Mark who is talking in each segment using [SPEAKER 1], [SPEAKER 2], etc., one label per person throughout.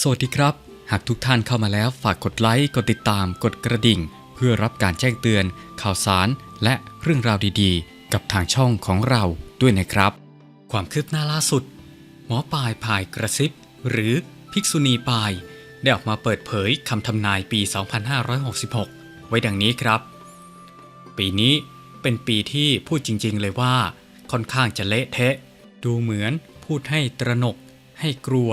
[SPEAKER 1] สวัสดีครับ หากทุกท่านเข้ามาแล้วฝากกดไลค์ กดติดตาม กดกระดิ่ง เพื่อรับการแจ้งเตือน ข่าวสาร และเรื่องราวดีๆ กับทางช่องของเราด้วยนะครับ ความคืบหน้าล่าสุด หมอปลายพายกระซิบ หรือภิกษุณีปายได้ออกมาเปิดเผยคำทำนายปี 2566 ไว้ดังนี้ครับ ปีนี้เป็นปีที่พูดจริงๆเลยว่า ค่อนข้างจะเละเทะ ดูเหมือนพูดให้ตระหนก ให้กลัว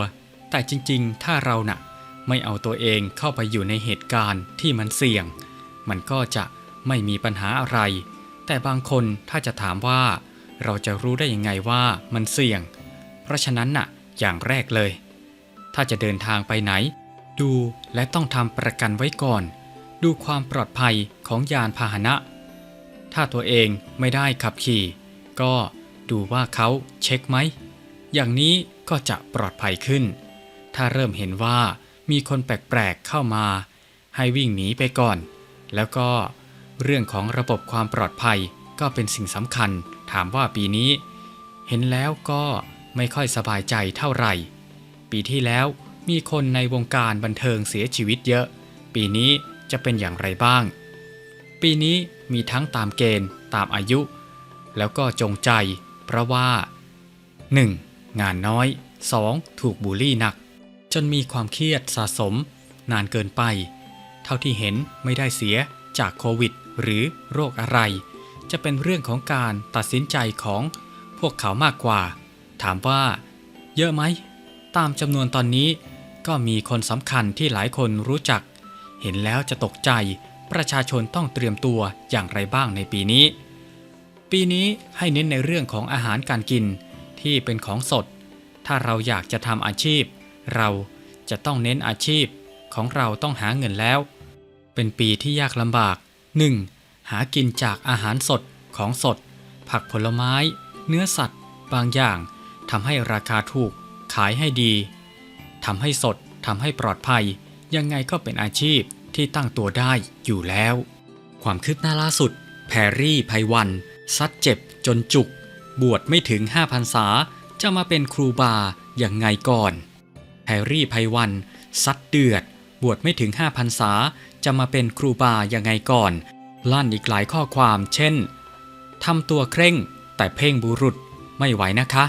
[SPEAKER 1] แต่จริงๆ ถ้าเราน่ะไม่เอาตัวเองเข้าไปอยู่ในเหตุการณ์ที่มันเสี่ยง มันก็จะไม่มีปัญหาอะไร แต่บางคนถ้าจะถามว่า เราจะรู้ได้ยังไงว่ามันเสี่ยง เพราะฉะนั้นน่ะอย่างแรกเลย ถ้าจะเดินทางไปไหน ดูและต้องทำประกันไว้ก่อน ดูความปลอดภัยของยานพาหนะ ถ้าตัวเองไม่ได้ขับขี่ ก็ดูว่าเขาเช็คไหม อย่างนี้ก็จะปลอดภัยขึ้น ถ้าเริ่มเห็นว่ามีคนแปลกๆเข้ามา ให้วิ่งหนีไปก่อน แล้วก็เรื่องของระบบความปลอดภัยก็เป็นสิ่งสำคัญ ถามว่าปีนี้ เห็นแล้วก็ไม่ค่อยสบายใจเท่าไหร่ ปีที่แล้วมีคนในวงการบันเทิงเสียชีวิตเยอะ ปีนี้จะเป็นอย่างไรบ้าง ปีนี้มีทั้งตามเกณฑ์ตามอายุ แล้วก็จงใจ เพราะว่า 1. งานน้อย 2. ถูกบูลลี่หนัก จนมีความเครียดสะสม นานเกินไป เท่าที่เห็นไม่ได้เสียจากโควิด หรือโรคอะไร จะเป็นเรื่องของการตัดสินใจของพวกเขามากกว่า ถามว่า เยอะไหม ตามจำนวนตอนนี้ ก็มีคนสำคัญที่หลายคนรู้จัก เห็นแล้วจะตกใจประชาชนต้องเตรียมตัวอย่างไรบ้างในปีนี้ ปีนี้ให้เน้นในเรื่องของอาหารการกินที่เป็นของสด ถ้าเราอยากจะทำอาชีพ เราจะต้องเน้นอาชีพของเราต้องหาเงินแล้ว เป็นปีที่ยากลำบาก 1. หากินจากอาหารสดของสด ผักผลไม้ เนื้อสัตว์ บางอย่างทำให้ราคาถูก ขายให้ดีทำให้สดทำให้ปลอดภัย ยังไงก็เป็นอาชีพที่ตั้งตัวได้อยู่แล้ว ความคืบหน้าล่าสุด แพรรี่ไพวัน ซัดเจ็บจนจุก บวชไม่ถึง5พรรษาจะมาเป็นครูบาอย่างไงก่อน แพรรี่ไพวันซัดเดือด บวชไม่ถึง5พรรษาจะมาเป็นครูบายังไงก่อน ลั่นอีกหลายข้อความเช่นทำตัวเคร่ง แต่เพ่งบุรุษไม่ไหวนะคะ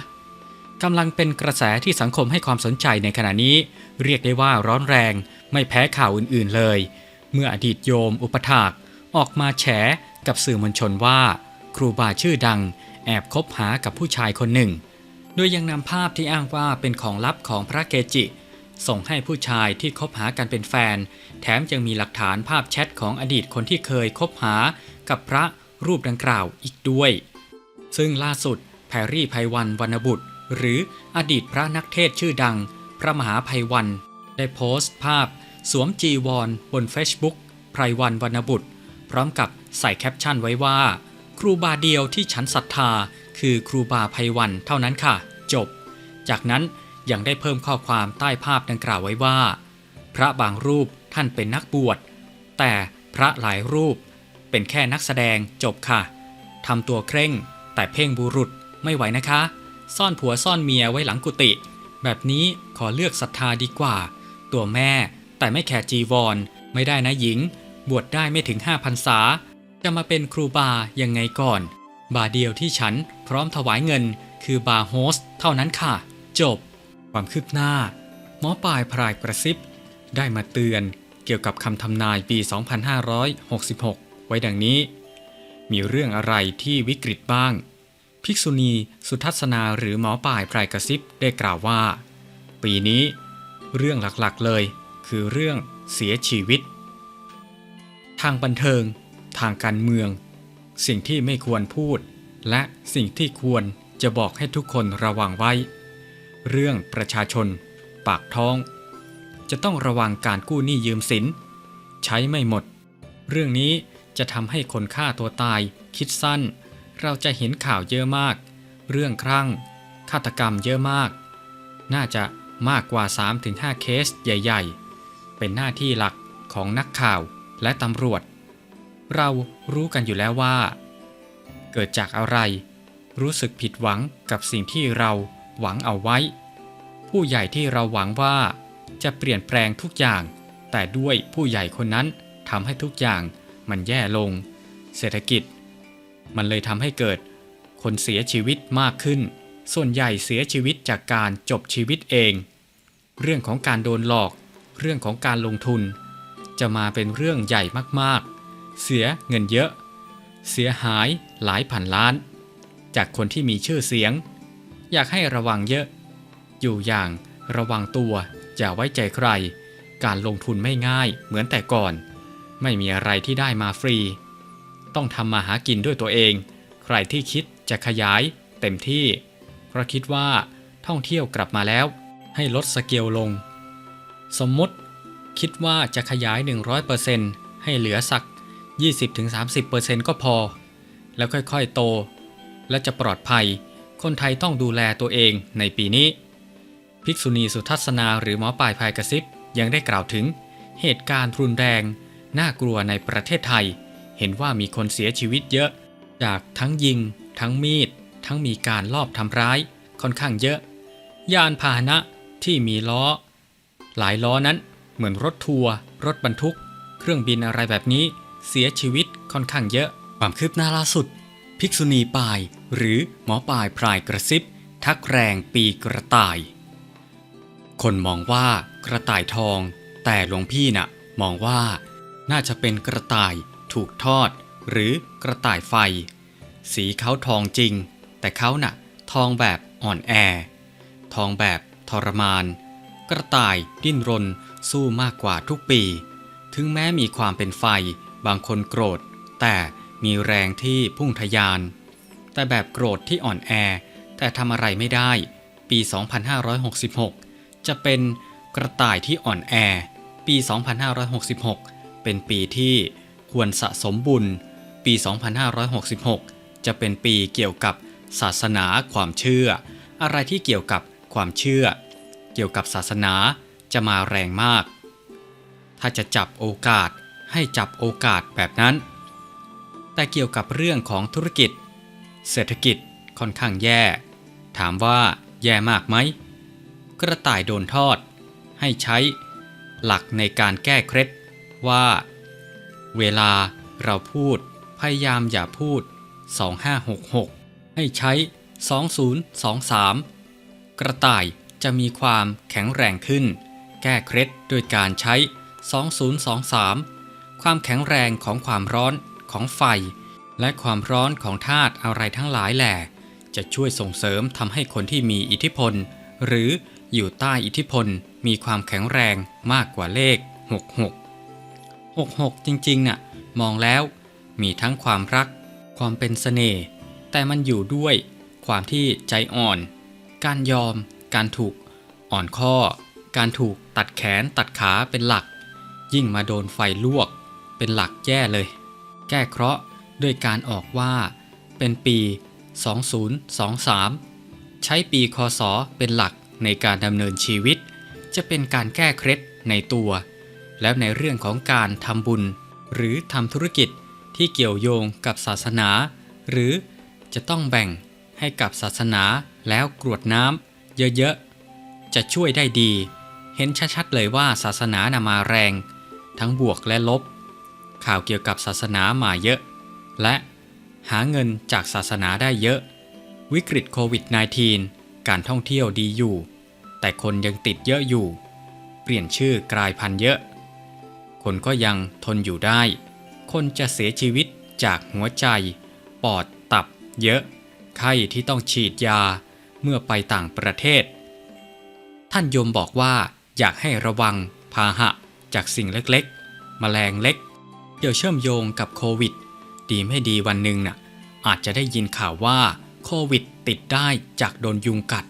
[SPEAKER 1] กำลังเป็นกระแสที่สังคมให้ความสนใจในขณะนี้ เรียกได้ว่าร้อนแรง ไม่แพ้ข่าวอื่นๆเลย เมื่ออดีตโยมอุปถาก ออกมาแฉกับสื่อมวลชนว่า ครูบาชื่อดัง แอบคบหากับผู้ชายคนหนึ่ง โดยยังนำภาพที่อ้างว่าเป็นของลับของพระเกจิ ส่งให้ผู้ชายที่คบหากันเป็นแฟน แถมยังมีหลักฐานภาพแชทของอดีตคนที่เคยคบหากับพระรูปดังกล่าวอีกด้วย ซึ่งล่าสุดแพรรี่ไพวันวรรณบุตร หรืออดีตพระนักเทศชื่อดัง พระมหาไพวัน ได้โพสต์ภาพ สวมจีวรบน Facebook ไพรวันวรรณบุตร พร้อมกับใส่แคปชั่นไว้ว่า ครูบาเดียวที่ฉันศรัทธา คือครูบาไพวันเท่านั้นค่ะ จบ จากนั้นยังได้เพิ่มข้อความใต้ภาพดังกล่าวไว้ว่า พระบางรูปท่านเป็นนักบวช แต่พระหลายรูปเป็นแค่นักแสดงจบค่ะทำตัวเคร่ง แต่เพ่งบุรุษไม่ไหวนะคะ ซ่อนผัวซ่อนเมียไว้หลังกุฏิแบบนี้ขอเลือกศรัทธาดีกว่า ตัวแม่แต่ไม่แคร์จีวร ไม่ได้นะหญิง บวชได้ไม่ถึง5พรรษา จะมาเป็นครูบายังไงก่อน บาเดียวที่ฉันพร้อมถวายเงิน คือบาร์โฮสเท่านั้นค่ะ จบ ความคืบหน้า หมอปลายพรายกระซิบ ได้มาเตือนเกี่ยวกับคำทำนายปี 2566 ไว้ดังนี้ มีเรื่องอะไรที่วิกฤตบ้าง ภิกษุณีสุทัศนาหรือหมอป่ายพรายกระซิบได้กล่าวว่า ปีนี้ เรื่องหลักๆเลย คือเรื่องเสียชีวิต ทางบันเทิง ทางการเมือง สิ่งที่ไม่ควรพูด และสิ่งที่ควรจะบอกให้ทุกคนระวังไว้ เรื่องประชาชน ปากท้อง จะต้องระวังการกู้หนี้ยืมสิน ใช้ไม่หมด เรื่องนี้จะทำให้คนฆ่าตัวตาย คิดสั้น เราจะเห็นข่าวเยอะมาก เรื่องครั่งฆาตกรรมเยอะมาก น่าจะมากกว่า 3-5 เคสใหญ่ ๆ เป็นหน้าที่หลักของนักข่าวและตำรวจ เรารู้กันอยู่แล้วว่า เกิดจากอะไร รู้สึกผิดหวังกับสิ่งที่เราหวังเอาไว้ ผู้ใหญ่ที่เราหวังว่า จะเปลี่ยนแปลงทุกอย่าง แต่ด้วยผู้ใหญ่คนนั้นทำให้ทุกอย่างมันแย่ลง เศรษฐกิจ มันเลยทำให้เกิด คนเสียชีวิตมากขึ้น ส่วนใหญ่เสียชีวิตจากการจบชีวิตเอง เรื่องของการโดนหลอก เรื่องของการลงทุน จะมาเป็นเรื่องใหญ่มากๆ เสียเงินเยอะ เสียหายหลายพันล้าน จากคนที่มีชื่อเสียง อยากให้ระวังเยอะ อยู่อย่างระวังตัวอย่าไว้ใจใคร การลงทุนไม่ง่ายเหมือนแต่ก่อน ไม่มีอะไรที่ได้มาฟรี ต้องทำมาหากินด้วยตัวเอง ใครที่คิดจะขยายเต็มที่ เพราะคิดว่าท่องเที่ยวกลับมาแล้ว ให้ลดสเกลลง สมมติ คิดว่าจะขยาย 100%ให้เหลือสัก 20-30%ก็พอ แล้วค่อยๆโต และจะปลอดภัย คนไทยต้องดูแลตัวเองในปีนี้ ภิกษุณีสุทัศนาหรือหมอปลายพายกระซิบยังได้กล่าวถึง เหตุการณ์รุนแรง น่ากลัวในประเทศไทย เห็นว่ามีคนเสียชีวิตเยอะ จากทั้งยิง ทั้งมีด ทั้งมีการลอบทำร้าย ค่อนข้างเยอะ ยานพาหนะที่มีล้อ หลายล้อนั้นเหมือนรถทัวร์รถบรรทุก เครื่องบินอะไรแบบนี้ เสียชีวิตค่อนข้างเยอะ ความคืบหน้าล่าสุด ภิกษุณีปาย หรือหมอปายพรายกระซิบ ทักแรงปีกระต่าย คนมองว่ากระต่ายทอง แต่หลวงพี่น่ะ มองว่า น่าจะเป็นกระต่ายถูกทอด หรือกระต่ายไฟ สีเขาทองจริง แต่เขาน่ะ ทองแบบอ่อนแอ ทองแบบทรมาน กระต่ายดิ้นรนสู้มากกว่าทุกปี ถึงแม้มีความเป็นไฟ บางคนโกรธ แต่มีแรงที่พุ่งทะยาน แต่แบบโกรธที่อ่อนแอ แต่ทำอะไรไม่ได้ ปี 2566 จะเป็นกระต่ายที่อ่อนแอ ปี 2566 เป็นปีที่ควรสะสมบุญ ปี 2566 จะเป็นปีเกี่ยวกับศาสนาความเชื่อ อะไรที่เกี่ยวกับความเชื่อ เกี่ยวกับศาสนาจะมาแรงมาก ถ้าจะจับโอกาส ให้จับโอกาสแบบนั้น แต่เกี่ยวกับเรื่องของธุรกิจ เศรษฐกิจค่อนข้างแย่ ถามว่าแย่มากไหม กระต่ายโดนทอด ให้ใช้ หลักในการแก้เคล็ดว่า เวลาเราพูด พยายามอย่าพูด 2566 ให้ใช้ 2023 กระต่ายจะมีความแข็งแรงขึ้น แก้เคล็ดโดยการใช้ 2023 ความแข็งแรงของความร้อนของไฟ และความร้อนของธาตุอะไรทั้งหลายแหล่จะช่วยส่งเสริมทำให้คนที่มีอิทธิพล หรืออยู่ใต้อิทธิพลมีความแข็งแรงมากกว่าเลข 66 66 จริงๆน่ะมองแล้ว มีทั้งความรัก ความเป็นเสน่ห์แต่มันอยู่ด้วยความที่ใจอ่อน การยอม การถูก อ่อนข้อ การถูกตัดแขนตัดขาเป็นหลัก ยิ่งมาโดนไฟลวก เป็นหลักแย่เลย แก้เคราะห์ด้วยการออกว่า เป็นปี 2023 ใช้ปีคศเป็นหลักในการดำเนินชีวิต จะเป็นการแก้เคล็ดในตัว แล้วในเรื่องของการทำบุญ หรือทำธุรกิจที่เกี่ยวโยงกับศาสนา หรือจะต้องแบ่งให้กับศาสนาแล้วกรวดน้ำเยอะๆ จะช่วยได้ดี เห็นชัดๆเลยว่าศาสนานามาแรง ทั้งบวกและลบ ข่าวเกี่ยวกับศาสนามาเยอะ และหาเงินจากศาสนาได้เยอะ วิกฤตโควิด -19 การท่องเที่ยวดีอยู่ แต่คนยังติดเยอะอยู่ เปลี่ยนชื่อกลายพันธุ์เยอะ คนก็ยังทนอยู่ได้ คนจะเสียชีวิตจากหัวใจ ปอด ตับ เยอะ ไข้ที่ต้องฉีดยาเมื่อไปต่างประเทศ ท่านยมบอกว่าอยากให้ระวังพาหะจากสิ่งเล็กๆ แมลงเล็ก เดี๋ยวเชื่อมโยงกับโควิด ดีไม่ดีวันหนึ่งน่ะอาจจะได้ยินข่าวว่าโควิดติดได้จากโดนยุงกัด